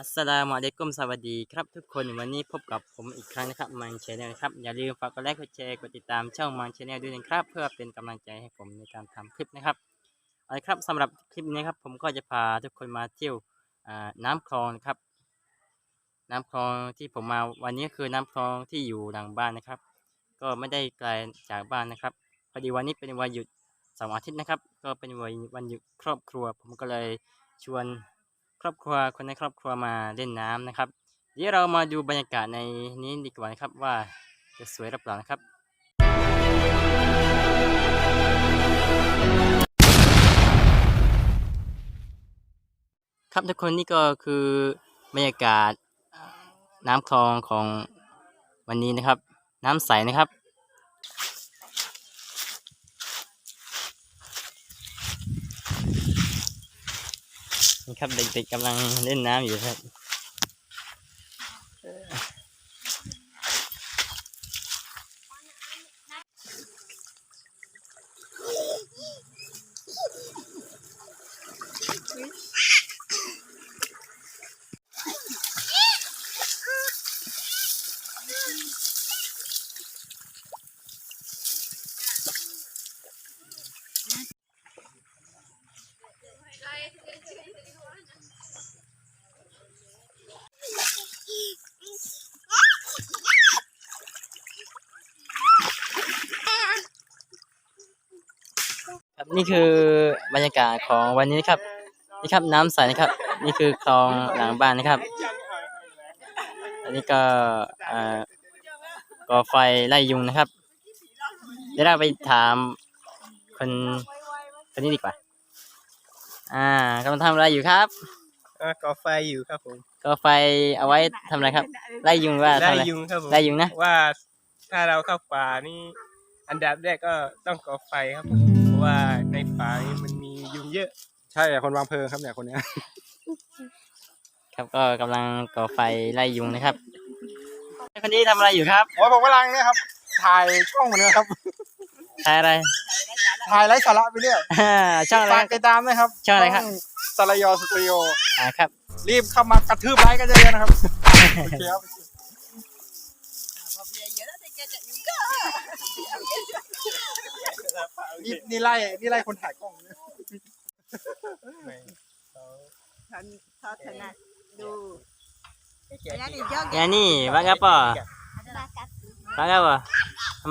อัสสลามุอะลัยกุมสวัสดีครับทุกคนวันนี้พบกับผมอีกครั้งนะครับมันชแนลครับอย่าลืมฝากกดไลค์กดแชร์กดติดตามช่องมันชแนลด้วยนะครับ เพื่อเป็นกำลังใจให้ผมในการทำคลิปนะครับเอาละครับสำหรับคลิปนี้ครับผมก็จะพาทุกคนมาเที่ยวอ่าน้ำคลองนะครับ น้ำคลองที่ผมมาวันนี้คือน้ำคลองที่อยู่หลังบ้านนะครับ ก็ไม่ได้ไกลจากบ้านนะครับพอดีวันนี้เป็นวันหยุดเสาร์อาทิตย์นะครับ ก็เป็นวันวันหยุดครอบครัว ผมก็เลยชวน ครอบครัวคนในครอบครัวมาเล่นน้ำนะครับเดี๋ยวเรามาดูบรรยากาศในนี้ดีกว่านะครับว่าจะสวยหรือเปล่านะครับครับทุกคนนี่ก็คือบรรยากาศน้ำคลองของวันนี้นะครับ น้ำใสนะครับ ครับเด็กๆกำลังเล่นน้ำอยู่ครับ นี่คือบรรยากาศของวันนี้นะครับ นี่ครับน้ำใสนะครับ นี่คือคลองหลังบ้านนะครับ อันนี้ก็เอ่อก่อไฟไล่ยุงนะครับ เดี๋ยวเราไปถามคนคนนี้ดีกว่า อ่ากำลังทำอะไรอยู่ครับอะก่อไฟอยู่ครับผมก่อไฟเอาไว้ทำอะไรครับ ไล่ยุงหรือว่าทำได้อะไรยุงครับผมได้ยุงนะว่าถ้าเราเข้าป่านี่ อันดับแรกก็ต้องก่อไฟครับผมเพราะว่าในป่านี่มันมียุงเยอะ ใช่อะคนวางเพลิงครับเนี่ยคนเนี้ย ครับก็กำลังก่อไฟไล่ยุงนะครับคนนี้ทำอะไรอยู่ครับโอ้ยผมกำลังเนี่ยครับ ถ่ายช่องมันเนี่ยครับถ่ายอะไร ถ่ายไร้สาระไปเรื่อยอ่าช่องอะไร ฝากครับติดตามนะครับช่องอะไรครับสารยอสตูดิโอ อ่าครับ รีบเข้ามากระทืบไลค์กันเยอะๆนะครับ โอเคครับ นี่นี่ไล่นี่ไล่คนถ่ายกล้องเนี่ยฉันชอบถนัดดูอันนั้นอีกยอด ya ni bang apa bang apa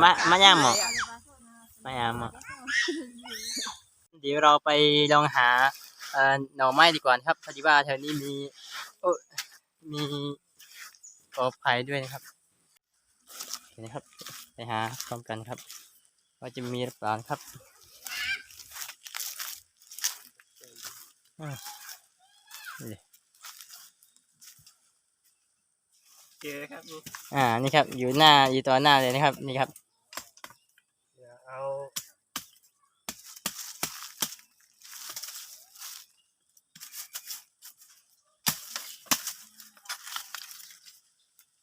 ma ma nyamo ma nyamo เดี๋ยวเราไปลองหาเอ่อหน่อไม้ดีกว่านะครับพอดีว่าแถวนี้มีเอ้ยมีกอไผ่ด้วยนะครับเห็ นนะครับ ไปหาพร้อมกันครับว่าจะมีหรือเปล่านะครับอืมนี่เจอครับนี่อ่านี่ครับ อยู่หน้าอยู่ตัวหน้าเลยนะครับ นี่ครับเดี๋ยวเอา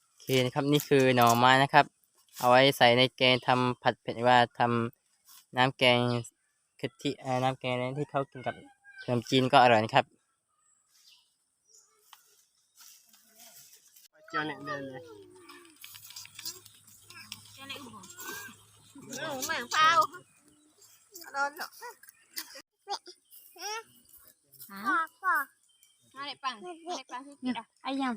โอเคนะครับนี่คือหน่อไม้นะครับ เอาไว้ใส่ในแกงทำผัดเผ็ดว่าทำน้ำแกงกะทิน้ำแกงนั้นที่เขากินกับขนมจีนก็อร่อยนะครับเจียวเนี่ยเดินเลยหนูเหมือนเปล่าโดนหรอกฮะ Hai lại bằng, hai lại bằng thứ kia. Ai nhầm.